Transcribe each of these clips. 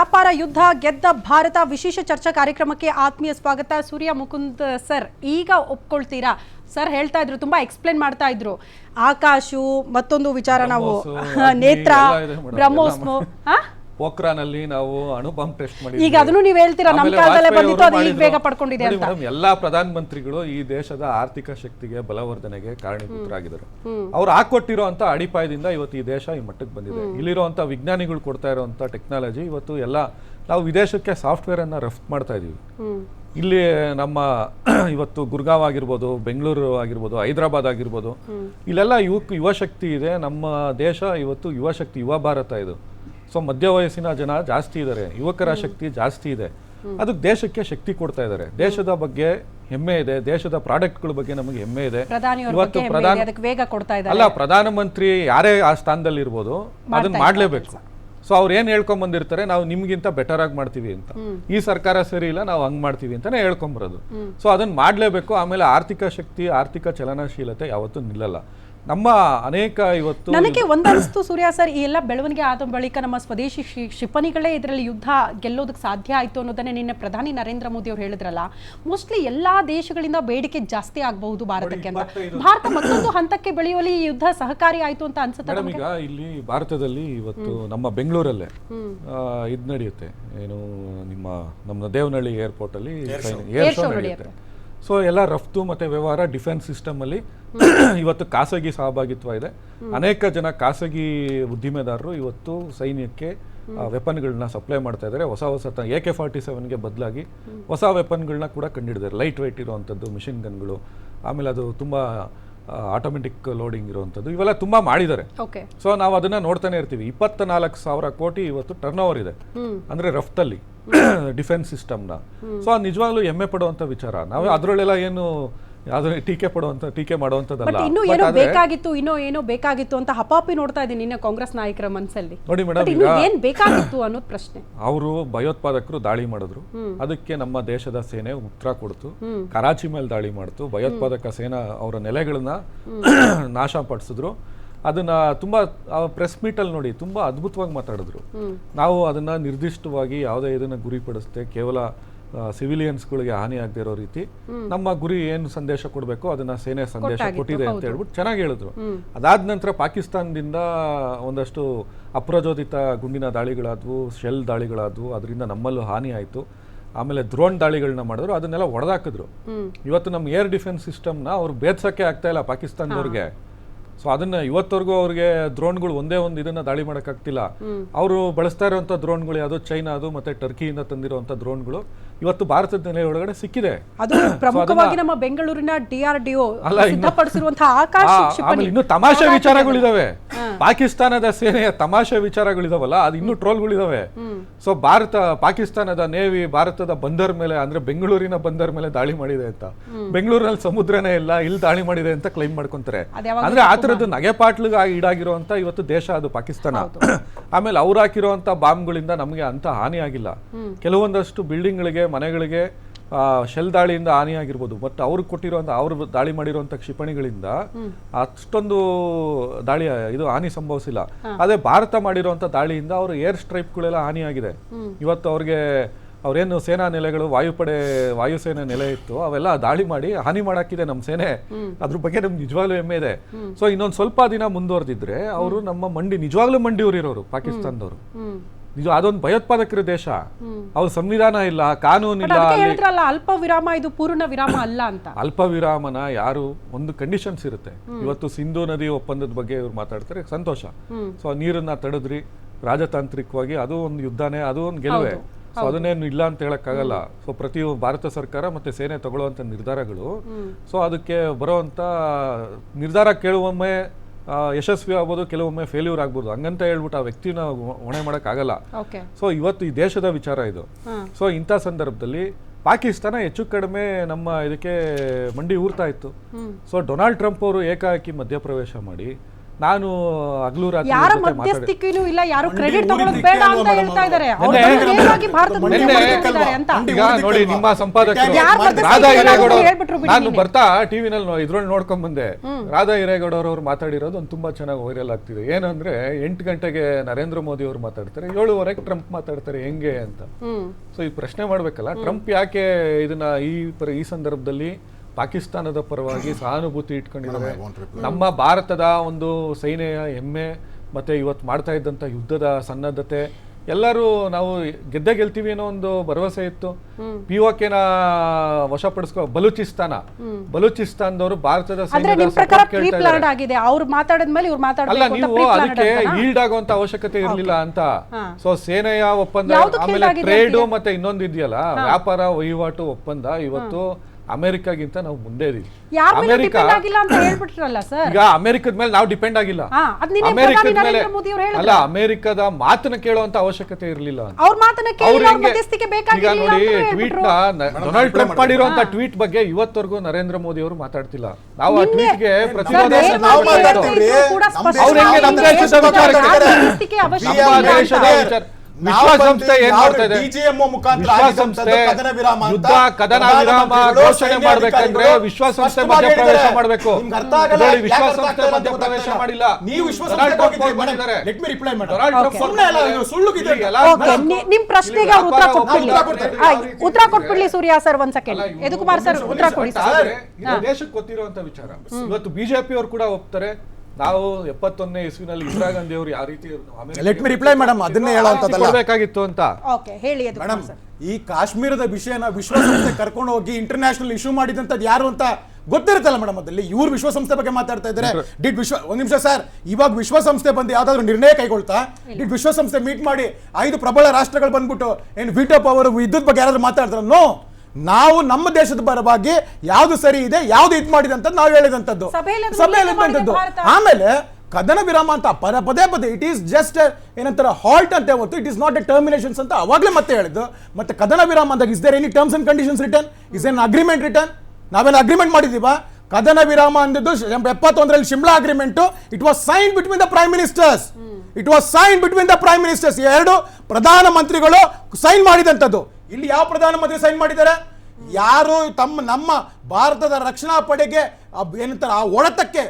ವ್ಯಾಪಾರ ಯುದ್ಧ ಗೆದ್ದ ಭಾರತ ವಿಶೇಷ ಚರ್ಚಾ ಕಾರ್ಯಕ್ರಮಕ್ಕೆ ಆತ್ಮೀಯ ಸ್ವಾಗತ. ಸೂರ್ಯ ಮುಕುಂದ್ ಸರ್ ಈಗ ಒಪ್ಕೊಳ್ತೀರಾ? ಸರ್ ಹೇಳ್ತಾ ಇದ್ರು ತುಂಬಾ ಎಕ್ಸ್ಪ್ಲೇನ್ ಮಾಡ್ತಾ ಇದ್ರು. ಆಕಾಶು ಮತ್ತೊಂದು ವಿಚಾರ ನಾವು ನೇತ್ರ ಎಲ್ಲ ಪೋಖ್ರಾನಲ್ಲಿ ನಾವು ಅಣು ಬಾಂಬ್ ಟೆಸ್ಟ್ ಮಾಡಿದ್ವಿ. ಈಗ ಅದನ್ನು ನೀವು ಹೇಳ್ತೀರಾ? ನಮ್ಮ ಕಾಲದಲ್ಲೇ ಬಂದಿತ್ತು ಅದು ಈಗ ಬೇಗ ಪಡ್ಕೊಂಡಿದೆ ಅಂತ. ಎಲ್ಲಾ ಪ್ರಧಾನ ಮಂತ್ರಿಗಳು ಈ ದೇಶದ ಆರ್ಥಿಕ ಶಕ್ತಿಗೆ ಬಲವರ್ಧನೆಗೆ ಕಾರಣೀಭೂತರಾಗಿದ್ದಾರೆ. ಅವ್ರು ಹಾಕೊಟ್ಟಿರುವಂತ ಅಡಿಪಾಯದಿಂದ ಇವತ್ತು ಈ ದೇಶ ಈ ಮಟ್ಟಕ್ಕೆ ಬಂದಿದೆ. ಇಲ್ಲಿರುವಂತ ವಿಜ್ಞಾನಿಗಳು ಕೊಡ್ತಾ ಇರುವಂತ ಟೆಕ್ನಾಲಜಿ ಇವತ್ತು ಎಲ್ಲ ನಾವು ವಿದೇಶಕ್ಕೆ ಸಾಫ್ಟ್ವೇರ್ ಅನ್ನ ರಫ್ತು ಮಾಡ್ತಾ ಇದೀವಿ. ಇಲ್ಲಿ ನಮ್ಮ ಇವತ್ತು ಗುರ್ಗಾವ್ ಆಗಿರ್ಬೋದು ಬೆಂಗಳೂರು ಆಗಿರ್ಬೋದು ಹೈದರಾಬಾದ್ ಆಗಿರ್ಬೋದು ಇಲ್ಲೆಲ್ಲ ಯುವ ಯುವಶಕ್ತಿ ಇದೆ. ನಮ್ಮ ದೇಶ ಇವತ್ತು ಯುವಶಕ್ತಿ ಯುವ ಭಾರತ ಇದು. ಸೊ ಮಧ್ಯ ವಯಸ್ಸಿನ ಜನ ಜಾಸ್ತಿ ಇದ್ದಾರೆ ಯುವಕರ ಶಕ್ತಿ ಜಾಸ್ತಿ ಇದೆ. ಅದಕ್ಕೆ ದೇಶಕ್ಕೆ ಶಕ್ತಿ ಕೊಡ್ತಾ ಇದ್ದಾರೆ ದೇಶದ ಬಗ್ಗೆ ಹೆಮ್ಮೆ ಇದೆ. ದೇಶದ ಪ್ರಾಡಕ್ಟ್ಗಳ ಬಗ್ಗೆ ನಮಗೆ ಹೆಮ್ಮೆ ಇದೆ. ಇವತ್ತು ಪ್ರಧಾನ ಅಲ್ಲ ಪ್ರಧಾನಮಂತ್ರಿ ಯಾರೇ ಆ ಸ್ಥಾನದಲ್ಲಿ ಇರ್ಬೋದು ಅದನ್ನ ಮಾಡ್ಲೇಬೇಕು. ಸೊ ಅವ್ರು ಏನ್ ಹೇಳ್ಕೊಂಡ್ ಬಂದಿರ್ತಾರೆ ನಾವು ನಿಮ್ಗಿಂತ ಬೆಟರ್ ಆಗಿ ಮಾಡ್ತೀವಿ ಅಂತ. ಈ ಸರ್ಕಾರ ಸರಿ ಇಲ್ಲ ನಾವು ಹಂಗ್ ಮಾಡ್ತೀವಿ ಅಂತಾನೆ ಹೇಳ್ಕೊಂಬರೋದು. ಸೊ ಅದನ್ನ ಮಾಡ್ಲೇಬೇಕು. ಆಮೇಲೆ ಆರ್ಥಿಕ ಶಕ್ತಿ ಆರ್ಥಿಕ ಚಲನಶೀಲತೆ ಯಾವತ್ತೂ ನಿಲ್ಲಲ್ಲ. ನಮ್ಮ ಅನೇಕ ಇವತ್ತು ನನಗೆ ಒಂದಷ್ಟು ಸೂರ್ಯ ಸರ್ ಈ ಎಲ್ಲ ಬೆಳವಣಿಗೆ ಆದ ಬಳಿಕ ನಮ್ಮ ಸ್ವದೇಶಿ ಕ್ಷಿಪಣಿಗಳೇ ಇದರಲ್ಲಿ ಯುದ್ಧ ಗೆಲ್ಲೋದಕ್ಕೆ ಸಾಧ್ಯ ಆಯಿತು ಅನ್ನೋದನ್ನೇ ನಿನ್ನೆ ಪ್ರಧಾನಿ ನರೇಂದ್ರ ಮೋದಿ ಅವರು ಹೇಳಿದ್ರಲ್ಲ. ಮೋಸ್ಟ್ಲಿ ಎಲ್ಲಾ ದೇಶಗಳಿಂದ ಬೇಡಿಕೆ ಜಾಸ್ತಿ ಆಗಬಹುದು ಭಾರತಕ್ಕೆ ಅಂತ. ಭಾರತ ಮತ್ತೊಂದು ಹಂತಕ್ಕೆ ಬೆಳೆಯುವಲ್ಲಿ ಈ ಯುದ್ಧ ಸಹಕಾರಿ ಆಯ್ತು ಅಂತ ಅನ್ಸುತ್ತೆ ಈಗ ಇಲ್ಲಿ ಭಾರತದಲ್ಲಿ ಇವತ್ತು ನಮ್ಮ ಬೆಂಗಳೂರಲ್ಲೇ ಇದು ನಡೆಯುತ್ತೆ. ಏನು ನಿಮ್ಮ ನಮ್ಮ ದೇವನಹಳ್ಳಿ ಏರ್ಪೋರ್ಟ್ ಅಲ್ಲಿ ಏರ್ ಶೋ ನಡೆಯುತ್ತೆ. ಸೊ ಎಲ್ಲ ರಫ್ತು ಮತ್ತೆ ವ್ಯವಹಾರ ಡಿಫೆನ್ಸ್ ಸಿಸ್ಟಮ್ ಅಲ್ಲಿ ಇವತ್ತು ಖಾಸಗಿ ಸಹಭಾಗಿತ್ವ ಇದೆ. ಅನೇಕ ಜನ ಖಾಸಗಿ ಉದ್ದಿಮೆದಾರರು ಇವತ್ತು ಸೈನ್ಯಕ್ಕೆ ವೆಪನ್ಗಳನ್ನ ಸಪ್ಲೈ ಮಾಡ್ತಾ ಇದ್ದಾರೆ. ಹೊಸ ಹೊಸ ಎ ಕೆ ಫಾರ್ಟಿ ಸೆವೆನ್ಗೆ ಬದಲಾಗಿ ಹೊಸ ವೆಪನ್ಗಳನ್ನ ಕೂಡ ಕಂಡಿಡಿದ್ದಾರೆ ಲೈಟ್ ವೆಯ್ಟ್ ಇರುವಂಥದ್ದು ಮಿಷಿನ್ ಗನ್ಗಳು ಆಮೇಲೆ ಅದು ತುಂಬ ಆಟೋಮೆಟಿಕ್ ಲೋಡಿಂಗ್ ಇರುವಂಥದ್ದು. ಇವೆಲ್ಲ ತುಂಬ ಮಾಡಿದ್ದಾರೆ. ಸೊ ನಾವು ಅದನ್ನ ನೋಡ್ತಾನೆ ಇರ್ತೀವಿ. ಇಪ್ಪತ್ತ ನಾಲ್ಕು ಸಾವಿರ ಕೋಟಿ ಇವತ್ತು ಟರ್ನ್ ಓವರ್ ಇದೆ ಅಂದ್ರೆ ರಫ್ತಲ್ಲಿ ಡಿಫೆನ್ಸ್ ಸಿಸ್ಟಮ್ನ ಸೊ ನಿಜವಾಗ್ಲೂ ಹೆಮ್ಮೆ ಪಡುವಂತ ವಿಚಾರ. ನಾವು ಅದ್ರಲ್ಲೆಲ್ಲ ಏನು ಯಾವ್ದು ಟೀಕೆ ಪಡುವಂತ ಟೀಕೆ ಬಟ್ ಇನ್ನು But ಏನೋ ಬೇಕಾಗಿತ್ತು ಇನ್ನೋ ಏನೋ ಬೇಕಾಗಿತ್ತು ಅಂತ ಹಪಾಪಿ ನೋಡ್ತಾ ಇದ್ದೀನಿ ನಿನ್ನೆ ಕಾಂಗ್ರೆಸ್ ನಾಯಕರ ಮನಸ್ಸಲ್ಲಿ ನೋಡಿ ಮೇಡಮ್ ಬಟ್ ಇನ್ನು ಏನ್ ಬೇಕಾಗಿತ್ತು ಅನ್ನೋದು ಪ್ರಶ್ನೆ. ಅವರು ಭಯೋತ್ಪಾದಕರು ದಾಳಿ ಮಾಡಿದ್ರು. ಅದಕ್ಕೆ ನಮ್ಮ ದೇಶದ ಸೇನೆ ಉತ್ತರ ಕೊಡ್ತು. ಕರಾಚಿ ಮೇಲೆ ದಾಳಿ ಮಾಡ್ತು. ಭಯೋತ್ಪಾದಕ ಸೇನಾ ಅವರ ನೆಲೆಗಳನ್ನ ನಾಶ ಪಡಿಸಿದ್ರು. ಅದನ್ನ ತುಂಬಾ ಪ್ರೆಸ್ ಮೀಟ್ ಅಲ್ಲಿ ನೋಡಿ ತುಂಬಾ ಅದ್ಭುತವಾಗಿ ಮಾತಾಡಿದ್ರು. ನಾವು ಅದನ್ನ ನಿರ್ದಿಷ್ಟವಾಗಿ ಯಾವುದೇ ಇದನ್ನ ಗುರಿಪಡಿಸದೆ ಕೇವಲ ಸಿವಿಲಿಯನ್ಸ್ಗಳಿಗೆ ಹಾನಿ ಆಗದೆ ಇರೋ ರೀತಿ ನಮ್ಮ ಗುರಿ ಏನು ಸಂದೇಶ ಕೊಡಬೇಕು ಅದನ್ನ ಸೇನೆ ಸಂದೇಶ ಕೊಟ್ಟಿದೆ ಅಂತ ಹೇಳ್ಬಿಟ್ಟು ಚೆನ್ನಾಗಿ ಹೇಳಿದ್ರು. ಅದಾದ ನಂತರ ಪಾಕಿಸ್ತಾನದಿಂದ ಒಂದಷ್ಟು ಅಪ್ರಚೋದಿತ ಗುಂಡಿನ ದಾಳಿಗಳಾದವು ಶೆಲ್ ದಾಳಿಗಳಾದವು ಅದರಿಂದ ನಮ್ಮಲ್ಲೂ ಹಾನಿ ಆಯಿತು. ಆಮೇಲೆ ಡ್ರೋನ್ ದಾಳಿಗಳನ್ನ ಮಾಡಿದ್ರು ಅದನ್ನೆಲ್ಲ ಒಡೆದಾಕಿದ್ರು. ಇವತ್ತು ನಮ್ಮ ಏರ್ ಡಿಫೆನ್ಸ್ ಸಿಸ್ಟಮ್ನ ಅವ್ರು ಬೇರ್ಸಕ್ಕೆ ಆಗ್ತಾ ಇಲ್ಲ ಪಾಕಿಸ್ತಾನದವ್ರಿಗೆ. ಸೊ ಅದನ್ನ ಇವತ್ತವರೆಗೂ ಅವ್ರಿಗೆ ದ್ರೋಣ್ಗಳು ಒಂದೇ ಒಂದು ಇದನ್ನ ದಾಳಿ ಮಾಡೋಕ್ಕಾಗ್ತಿಲ್ಲ ಅವರು ಬಳಸ್ತಾ ಇರುವಂಥ ಡ್ರೋನ್ಗಳು ಯಾವುದು ಚೈನಾ ಅದು ಮತ್ತೆ ಟರ್ಕಿಯಿಂದ ತಂದಿರುವಂಥ ಡ್ರೋನ್ಗಳು ಇವತ್ತು ಭಾರತದ ನೆಲೆ ಒಳಗಡೆ ಸಿಕ್ಕಿದೆ. ಅದು ಪ್ರಮುಖವಾಗಿ ನಮ್ಮ ಬೆಂಗಳೂರಿನ ಡಿಆರ್ಡಿಒ ಸಿದ್ಧಪಡಿಸಿರುವಂತಹ ಆಕಾಶ ಆಮೇಲೆ ಇನ್ನು ತಮಾಷೆ ವಿಚಾರಗಳಿದಾವೆ. ಪಾಕಿಸ್ತಾನದ ಸೇನೆಯ ತಮಾಷೆ ವಿಚಾರಗಳಿದಾವಲ್ಲ ಅದು ಇನ್ನೂ ಟ್ರೋಲ್ಗಳಿದಾವೆ. ಸೊ ಭಾರತ ಪಾಕಿಸ್ತಾನದ ನೇವಿ ಭಾರತದ ಬಂದರ್ ಮೇಲೆ ಅಂದ್ರೆ ಬೆಂಗಳೂರಿನ ಬಂದರ್ ಮೇಲೆ ದಾಳಿ ಮಾಡಿದೆ ಅಂತ. ಬೆಂಗಳೂರಿನಲ್ಲಿ ಸಮುದ್ರನೇ ಇಲ್ಲ ಇಲ್ಲಿ ದಾಳಿ ಮಾಡಿದೆ ಅಂತ ಕ್ಲೈಮ್ ಮಾಡ್ಕೊಂತಾರೆ. ಅಂದ್ರೆ ಆ ಥರದ್ದು ನಗೆಪಾಟ್ಲಿಗೆ ಈಡಾಗಿರುವಂತ ಇವತ್ತು ದೇಶ ಅದು ಪಾಕಿಸ್ತಾನ. ಆಮೇಲೆ ಅವ್ರು ಹಾಕಿರುವಂತ ಬಾಂಬ್ಗಳಿಂದ ನಮಗೆ ಅಂತ ಹಾನಿ ಆಗಿಲ್ಲ. ಕೆಲವೊಂದಷ್ಟು ಬಿಲ್ಡಿಂಗ್ಗಳಿಗೆ ಮನೆಗಳಿಗೆ ಶೆಲ್ ದಾಳಿಯಿಂದ ಹಾನಿಯಾಗಿರ್ಬೋದು ಬಟ್ ಅವ್ರಿಗೆ ಕೊಟ್ಟಿರುವಂಥ ಅವ್ರು ದಾಳಿ ಮಾಡಿರುವಂಥ ಕ್ಷಿಪಣಿಗಳಿಂದ ಅಷ್ಟೊಂದು ದಾಳಿ ಇದು ಹಾನಿ ಸಂಭವಿಸಿಲ್ಲ. ಅದೇ ಭಾರತ ಮಾಡಿರುವಂಥ ದಾಳಿಯಿಂದ ಅವ್ರ ಏರ್ ಸ್ಟ್ರೈಪ್ಗಳೆಲ್ಲ ಹಾನಿಯಾಗಿದೆ. ಇವತ್ತು ಅವ್ರಿಗೆ ಅವ್ರೇನು ಸೇನಾ ನೆಲೆಗಳು ವಾಯುಪಡೆ ವಾಯುಸೇನೆ ನೆಲೆ ಇತ್ತು ಅವೆಲ್ಲ ದಾಳಿ ಮಾಡಿ ಹಾನಿ ಮಾಡಾಕಿದೆ ನಮ್ಮ ಸೇನೆ. ಅದ್ರ ಬಗ್ಗೆ ನಮ್ಗೆ ನಿಜವಾಗ್ಲೂ ಹೆಮ್ಮೆ ಇದೆ. ಸೊ ಇನ್ನೊಂದು ಸ್ವಲ್ಪ ದಿನ ಮುಂದುವರೆದಿದ್ರೆ ಅವರು ನಮ್ಮ ಮಂಡಿ ನಿಜವಾಗ್ಲೂ ಮಂಡಿ ಊರಿರೋರು ಪಾಕಿಸ್ತಾನದವರು. ನಿಜ ಅದೊಂದು ಭಯೋತ್ಪಾದಕರ ದೇಶ. ಅವ್ರ ಸಂವಿಧಾನ ಇಲ್ಲ ಕಾನೂನು ಇಲ್ಲ ಅಲ್ಪ ವಿರಾಮ ಇದು ಪೂರ್ಣ ವಿರಾಮ ಅಲ್ಲ ಅಂತ. ಅಲ್ಪ ವಿರಾಮನ ಯಾರು ಒಂದು ಕಂಡೀಷನ್ಸ್ ಇರುತ್ತೆ. ಇವತ್ತು ಸಿಂಧು ನದಿ ಒಪ್ಪಂದದ ಬಗ್ಗೆ ಇವ್ರು ಮಾತಾಡ್ತಾರೆ ಸಂತೋಷ. ಸೊ ನೀರನ್ನ ತಡೆದ್ರಿ ರಾಜತಾಂತ್ರಿಕವಾಗಿ ಅದು ಒಂದು ಯುದ್ಧನೇ ಅದು ಒಂದು ಗೆಲುವೆ. ಸೊ ಅದನ್ನೇನು ಇಲ್ಲ ಅಂತ ಹೇಳಕ್ಕಾಗಲ್ಲ. ಸೊ ಪ್ರತಿ ಭಾರತ ಸರ್ಕಾರ ಮತ್ತೆ ಸೇನೆ ತಗೊಳ್ಳುವಂತ ನಿರ್ಧಾರಗಳು. ಸೊ ಅದಕ್ಕೆ ಬರುವಂತ ನಿರ್ಧಾರ ಕೇಳುವೊಮ್ಮೆ ಯಶಸ್ವಿ ಆಗ್ಬೋದು ಕೆಲವೊಮ್ಮೆ ಫೇಲ್ಯೂರ್ ಆಗ್ಬೋದು. ಹಂಗಂತ ಹೇಳ್ಬಿಟ್ಟು ಆ ವ್ಯಕ್ತಿನ ಹೊಣೆ ಮಾಡಕ್ಕಾಗಲ್ಲ. ಸೊ ಇವತ್ತು ಈ ದೇಶದ ವಿಚಾರ ಇದು. ಸೊ ಇಂಥ ಸಂದರ್ಭದಲ್ಲಿ ಪಾಕಿಸ್ತಾನ ಹೆಚ್ಚು ಕಡಿಮೆ ನಮ್ಮ ಇದಕ್ಕೆ ಮಂಡಿ ಊರ್ತಾ ಇತ್ತು. ಸೊ ಡೊನಾಲ್ಡ್ ಟ್ರಂಪ್ ಅವರು ಏಕಾಏಕಿ ಮಧ್ಯಪ್ರವೇಶ ಮಾಡಿ ನಾನು ಹಗಲು ರಾತ್ರಿ ಯಾರ ಜೊತೆ ಮಧ್ಯಸ್ಥಿಕೆನೂ ಇಲ್ಲ ಯಾರು ಕ್ರೆಡಿಟ್ ತಗೊಳ್ಳೋದು ಬೇಡ ಅಂತ ಹೇಳ್ತಾ ಇದ್ದಾರೆ. ಅವ್ರು? ಅವ್ರು ನೇರವಾಗಿ ಭಾರತದ ಮುಂದೆ ನಿನ್ನೆ- ಬಂದಿದ್ದಾರೆ ಅಂತ. ಈಗ ನೋಡಿ ನಿಮ್ಮ ಸಂಪಾದಕರು ಯಾರ್ ರಾಧಾ ಹಿರೇಗೌಡ ಹೇಳ್ಬಿಟ್ರು ಬಿಡಿ ನಾನು ನಿನ್ನೆ. ಬರ್ತಾ ಟಿವಿನಲ್ಲಿ ಇದ್ರಲ್ಲಿ ನೋಡ್ಕೊಂಡ್ ಬಂದೆ. ರಾಧಾ ಹಿರೇಗೌಡರವ್ರು ಮಾತಾಡಿರೋದು ಒಂದು ತುಂಬಾ ಚೆನ್ನಾಗಿ ವೈರಲ್ ಆಗ್ತಿದೆ. ಏನಂದ್ರೆ ಎಂಟು ಗಂಟೆಗೆ ನರೇಂದ್ರ ಮೋದಿ ಅವರು ಮಾತಾಡ್ತಾರೆ ಏಳುವರೆಗೆ ಟ್ರಂಪ್ ಮಾತಾಡ್ತಾರೆ ಹೆಂಗೆ ಅಂತ. ಹ್ಮ್. ಸೊ ಈ ಪ್ರಶ್ನೆ ಮಾಡ್ಬೇಕಲ್ಲ ಟ್ರಂಪ್ ಯಾಕೆ ಇದನ್ನ ಈ ಪರ- ಈ ಸಂದರ್ಭದಲ್ಲಿ ಪಾಕಿಸ್ತಾನದ ಪರವಾಗಿ ಸಹಾನುಭೂತಿ ಇಟ್ಕೊಂಡಿದ್ದಾರೆ. ನಮ್ಮ ಭಾರತದ ಒಂದು ಸೈನ್ಯ ಹೆಮ್ಮೆ ಮತ್ತೆ ಇವತ್ತು ಮಾಡ್ತಾ ಇದ್ದಂತ ಯುದ್ಧದ ಸನ್ನದ್ಧತೆ ಎಲ್ಲರೂ ನಾವು ಗೆದ್ದೆ ಗೆಲ್ತೀವಿ ಅನ್ನೋ ಒಂದು ಭರವಸೆ ಇತ್ತು. ಪಿ ನ ವಶಪಡಿಸ್ಕೊ ಬಲೂಚಿಸ್ತಾನ. ಬಲೂಚಿಸ್ತಾನದವರು ಭಾರತದ ಅಲ್ಲ ಮಾತಾಡಬೇಕು ಅಂತ ನೀವು ಅದಕ್ಕೆ? ಈಲ್ಡ್ ಆಗುವಂತ ಅವಶ್ಯಕತೆ ಇರಲಿಲ್ಲ ಅಂತ. ಸೊ ಸೇನೆಯ ಒಪ್ಪಂದ ಆಮೇಲೆ ಟ್ರೇಡ್ ಮತ್ತೆ ಇನ್ನೊಂದು ಇದೆಯಲ್ಲ ವ್ಯಾಪಾರ ವಹಿವಾಟು ಒಪ್ಪಂದ. ಇವತ್ತು ಅಮೆರಿಕಾಗಿಂತ ನಾವು ಮುಂದೆ ಇದೀವಿ ಯಾರ ಮೇಲೆ ಅಮೆರಿಕ ಡಿಪೆಂಡ್ ಆಗಿಲ್ಲ ಅಂತ ಹೇಳ್ಬಿಟ್ರಲ್ಲ ಸರ್ ಈಗ ಅಮೆರಿಕದ ಮೇಲೆ ನಾವು ಡಿಪೆಂಡ್ ಆಗಿಲ್ಲ. ಅಮೆರಿಕದ ಮೇಲೆ ನರೇಂದ್ರ ಮೋದಿ ಅವ್ರು ಹೇಳಿದ್ರು. ಅಲ್ಲ ಅಮೆರಿಕದ ಮಾತನ್ನ ಕೇಳುವಂತ ಅವಶ್ಯಕತೆ ಇರಲಿಲ್ಲ ಅಂತ. ಅವ್ರ ಮಾತನ್ನ ಕೇಳಿ ಅವ್ರು ಅವ್ರ ಹೆಂಗೆ- ಮಧ್ಯಸ್ಥಿಕೆ ಈಗ ಬೇಕಾಗಿಲ್ಲ ನೋಡಿ ಟ್ವೀಟ್ನ ಡೊನಾಲ್ಡ್ ಟ್ರಂಪ್ ಮಾಡಿರುವಂತ ಟ್ವೀಟ್ ಬಗ್ಗೆ ಇವತ್ತವರೆಗೂ ನರೇಂದ್ರ ಮೋದಿ ಅವರು ಮಾತಾಡ್ತಿಲ್ಲ. ನಾವು ಆ ಟ್ವೀಟ್ಗೆ ಪ್ರತಿವಾದ. ದೇಶದ ವಿಚಾರ ವಿಶ್ವಸಂಸ್ಥೆ ಏನ್ ಮಾಡ್ತಾ ಇದೆ? ವಿಶ್ವಸಂಸ್ಥೆ ಯುದ್ಧ ಕದನ ವಿರಾಮ ಘೋಷಣೆ ಮಾಡ್ಬೇಕಂದ್ರೆ ವಿಶ್ವಸಂಸ್ಥೆ ಮಧ್ಯಪ್ರವೇಶ. ಮಾಡಬೇಕು. ವಿಶ್ವಸಂಸ್ಥೆ ಮಧ್ಯಪ್ರವೇಶ ಮಾಡಿಲ್ಲ. ನೀವು ನಿಮ್ ಪ್ರಶ್ನೆಗೆ ಅವ್ರು ಉತ್ತರ ಕೊಟ್ಬಿಡ್ಲಿ ಉತ್ತರ ಕೊಟ್ಬಿಡ್ಲಿ ಸೂರ್ಯ ಸರ್ ಒಂದ್ ಸೆಕೆಂಡ್ ಯದುಕುಮಾರ್ ಸರ್ ಉತ್ತರ ಕೊಡಿ ಸರ್ ಇದು ದೇಶಕ್ಕೆ ಗೊತ್ತಿರುವಂತ ವಿಚಾರ. ಇವತ್ತು ಬಿಜೆಪಿ ಅವರು ಕೂಡ ಒಪ್ತಾರೆ. ನಾವು ಎಪ್ಪತ್ತೊಂದನೇ ಇಸ್ವಿನಲ್ಲಿ ಇಂದಿರಾ ಗಾಂಧಿ ಅವರು ಯಾವ ರೀತಿ ಲೆಟ್ ಮಿ ರಿಪ್ಲೈ ಮೇಡಮ್ ಅದನ್ನೇ ಹೇಳುವಂತದ್ದಲ್ಲ ಕೊಡ್ಬೇಕಾಗಿತ್ತು ಅಂತ? ಓಕೆ ಹೇಳಿ ಮೇಡಮ್ ಈ ಕಾಶ್ಮೀರದ ವಿಷಯನ ವಿಶ್ವಸಂಸ್ಥೆ ಕರ್ಕೊಂಡು ಹೋಗಿ ಇಂಟರ್ನ್ಯಾಷನಲ್ ಇಶ್ಯೂ ಮಾಡಿದಂಥದ್ದು ಯಾರು ಅಂತ ಗೊತ್ತಿರುತ್ತಲ್ಲ ಮೇಡಮ್ ಅದಲ್ಲಿ ಇವ್ರು ವಿಶ್ವಸಂಸ್ಥೆ ಬಗ್ಗೆ ಮಾತಾಡ್ತಾ ಇದ್ದಾರೆ. ಡಿಡ್ ವಿಶ್ವ ಒಂದ್ ನಿಮಿಷ ಸರ್ ಇವಾಗ ವಿಶ್ವಸಂಸ್ಥೆ ಬಂದು ಯಾವ್ದಾದ್ರು ನಿರ್ಣಯ ಕೈಗೊಳ್ತಾ? ಡಿಡ್ ವಿಶ್ವಸಂಸ್ಥೆ ಮೀಟ್ ಮಾಡಿ ಐದು ಪ್ರಬಲ ರಾಷ್ಟ್ರಗಳು ಬಂದ್ಬಿಟ್ಟು ಏನು ವಿಟೋ ಪವರ್ ವಿದ್ಯುತ್ ಬಗ್ಗೆ ಯಾರಾದ್ರೂ ಮಾತಾಡಿದ್ರ? ನೋ ನಾವು ನಮ್ಮ ದೇಶದ ಪರವಾಗಿ ಯಾವ್ದು ಸರಿ ಇದೆ ಯಾವ್ದು ಇದು ಮಾಡಿದೆ ಅಂತ ನಾವು ಹೇಳಿದಂಥದ್ದು. ಸಭೆಯಲ್ಲಿ. ಆಮೇಲೆ ಕದನ ವಿರಾಮ ಅಂತ ಪದ ಪದೇ ಪದೇ ಇಟ್ ಈಸ್ ಜಸ್ಟ್ ಏನಂತಾರೆ ಹಾಲ್ಟ್ ಅಂತ ಹೊತ್ತು it is not a terminations ಅಂತ ಅವಾಗಲೇ ಮತ್ತೆ ಹೇಳಿದ್ದು. ಮತ್ತೆ ಕದನ ವಿರಾಮ ಅಂದಾಗ is there any terms and conditions return is an agreement return ನಾವೇನು ಅಗ್ರಿಮೆಂಟ್ ಮಾಡಿದೀವ ಕದನ ವಿರಾಮ ಅಂದಿದ್ದು ಎಪ್ಪತ್ತೊಂದರಲ್ಲಿ Shimla agreement it was sign between the prime ministers it was sign between the prime ministers ಎರಡು ಪ್ರಧಾನ ಮಂತ್ರಿಗಳು ಸೈನ್ ಮಾಡಿದಂಥದ್ದು. ಇಲ್ಲಿ ಯಾವ ಪ್ರಧಾನಮಂತ್ರಿ ಸೈನ್ ಮಾಡಿದ್ದಾರೆ? ಯಾರು ತಮ್ಮ, ನಮ್ಮ ಭಾರತದ ರಕ್ಷಣಾ ಪಡೆಗೆ ಏನಂತಾರೆ, ಆ ಹೊಡೆತಕ್ಕೆ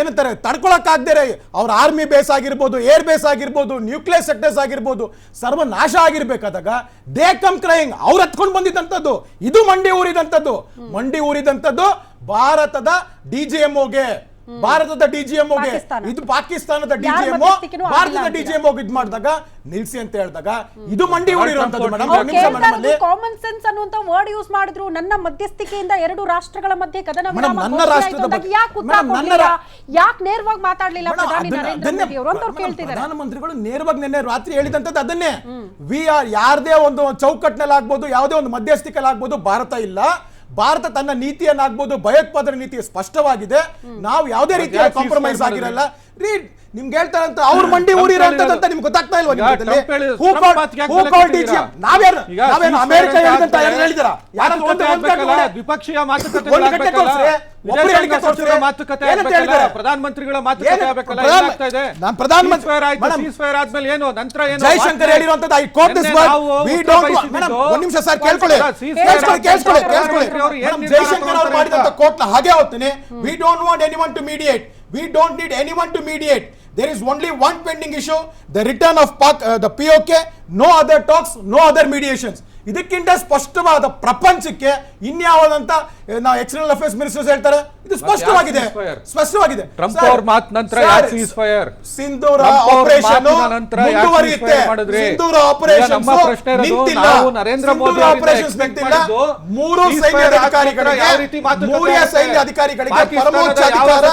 ಏನಂತಾರೆ ತಡ್ಕೊಳಕ್ಕಾಗ್ದೇ ಅವ್ರ ಆರ್ಮಿ ಬೇಸ್ ಆಗಿರ್ಬೋದು, ಏರ್ ಬೇಸ್ ಆಗಿರ್ಬೋದು, ನ್ಯೂಕ್ಲಿಯರ್ ಸೆಕ್ಟರ್ಸ್ ಆಗಿರ್ಬೋದು, ಸರ್ವನಾಶ ಆಗಿರ್ಬೇಕಾದಾಗ, ದೇ ಕಮ್ ಕ್ರೈಂಗ್ ಅವ್ರು ಹತ್ಕೊಂಡು ಬಂದಿದ್ದಂಥದ್ದು, ಇದು ಮಂಡಿ ಊರಿದಂಥದ್ದು. ಮಂಡಿ ಊರಿದಂಥದ್ದು ಭಾರತದ ಡಿ ಜಿ ಭಾರತದ ಡಿಜಿಎಂಒಗೆ ಪಾಕಿಸ್ತಾನ. ಇದು ಪಾಕಿಸ್ತಾನದ ಡಿಜಿಎಂಒ ಭಾರತದ ಡಿಜಿಎಂಓಗೆ ಡಿಜಿಎಂಒ ಇದ್ ಮಾಡಿದಾಗ ನಿಲ್ಸಿ ಅಂತ ಹೇಳಿದಾಗ ಇದು ಮಂಡಿ ಹೊಡಿರುವಂತದ್ದು ಕಾಮನ್ ಸೆನ್ಸ್ ಅನ್ನುವಂತ ವರ್ಡ್ ಯೂಸ್ ಮಾಡಿದ್ರು. ನನ್ನ ಮಧ್ಯಸ್ಥಿಕೆಯಿಂದ ಎರಡು ರಾಷ್ಟ್ರಗಳ ಮಧ್ಯೆ ಕದನ ನನ್ನ ರಾಷ್ಟ್ರದ ಯಾಕೆ ನೇರವಾಗಿ ಮಾತಾಡ್ಲಿಲ್ಲ ಪ್ರಧಾನಿ ನರೇಂದ್ರ ಮೋದಿ ಅವರು? ಅಂತ ಅವ್ರು ಮೇಡಮ್, ಕೇಳ್ತಿದ್ದಾರೆ. ಪ್ರಧಾನಮಂತ್ರಿಗಳು ನೇರವಾಗಿ ನಿನ್ನೆ ರಾತ್ರಿ ಹೇಳಿದಂತದ್ದು ಅದನ್ನೇ. ವಿ ಆರ್ ಯಾರದೇ ಒಂದು ಚೌಕಟ್ಟಿನಲ್ಲಿ ಆಗ್ಬೋದು ಯಾವುದೇ ಒಂದು ಮಧ್ಯಸ್ಥಿಕೆಯಲ್ಲಿ ಆಗ್ಬೋದು ಭಾರತ ಇಲ್ಲ. ಭಾರತ ತನ್ನ ನೀತಿಯನ್ನಾಗ್ಬೋದು ಭಯೋತ್ಪಾದನೆ ನೀತಿ ಸ್ಪಷ್ಟವಾಗಿದೆ. ನಾವು ಯಾವುದೇ ರೀತಿಯ ಕಾಂಪ್ರಮೈಸ್ ಆಗಿರಲ್ಲ. ರೀಡ್ ನಿಮ್ಗೆ ಹೇಳ್ತಾರಂತ ಅವ್ರ ಮಂಡಿ ಊರಿ ಇರೋಂಥದ್ದು ನಿಮ್ಗೆ ಗೊತ್ತಾಗ್ತಾ ಇಲ್ವಾ ನಾವೇನು ಅಮೆರಿಕ ಹೇಳಿದಂತ ಹೇಳಿದಿರಾ? ದ್ವಿಪಕ್ಷೀಯ ಮಾತುಕತೆ. ಮಾತುಕತೆ? ಪ್ರಧಾನಮಂತ್ರಿಗಳ ಮಾತುಕತೆ? ಆಗ್ಬೇಕಲ್ಲ? ನಾನ್ ಪ್ರಧಾನಮಂತ್ರಿ- ಆದ್ಮೇಲೆ ಏನು? ನಂತರ ಏನು? ಹೇಳಿರುವಂತದ್ದು I quote this word we don't madam ಒಂದ್ ನಿಮಿಷ ಸರ್ ಕೇಳ್ಕೊಳ್ಳಿ. ಅವರು ಮಾಡಿದಂತ ಕೋಟ್ನ ಹಾಗೆ ಹೋಗ್ತೀನಿ we don't want anyone to mediate we don't need anyone to mediate there is only one pending issue the return of Pak the P O K no other talks no other mediations ಇದಕ್ಕಿಂತ ಸ್ಪಷ್ಟವಾದ ಪ್ರಪಂಚಕ್ಕೆ ಇನ್ಯಾವುದಂತ ನಾವು external affairs ministers ಹೇಳ್ತಾರೆ ಇದು ಸ್ಪಷ್ಟವಾಗಿದೆ? ಸ್ಪಷ್ಟವಾಗಿದೆ Trump ಅವ್ರ ಮಾತ್ ನಂತರ ceasefire ceasefire? Sindoor operation ನಂತರ ಮುಂದುವರಿಯುತ್ತೆ? ಸಿಂಧೂರ ಆಪರೇಷನ್ ನಮ್ಮ ಪ್ರಶ್ನೆ ಇರೋದು, ನಿಂತಿಲ್ಲ ನರೇಂದ್ರ ಮೋದಿ ಆಪರೇಷನ್ಸ್ ನಿಂತಿಲ್ಲ ಮೂರು ಸೈನ್ಯ ಅಧಿಕಾರಿಗಳಿಗೆ ಯಾವ ರೀತಿ ಮಾತುಕತೆ ಮೂರೇ? ಸೈನ್ಯ ಅಧಿಕಾರಿಗಳಿಗೆ ಪರಮೋಚ್ಚ ಅಧಿಕಾರ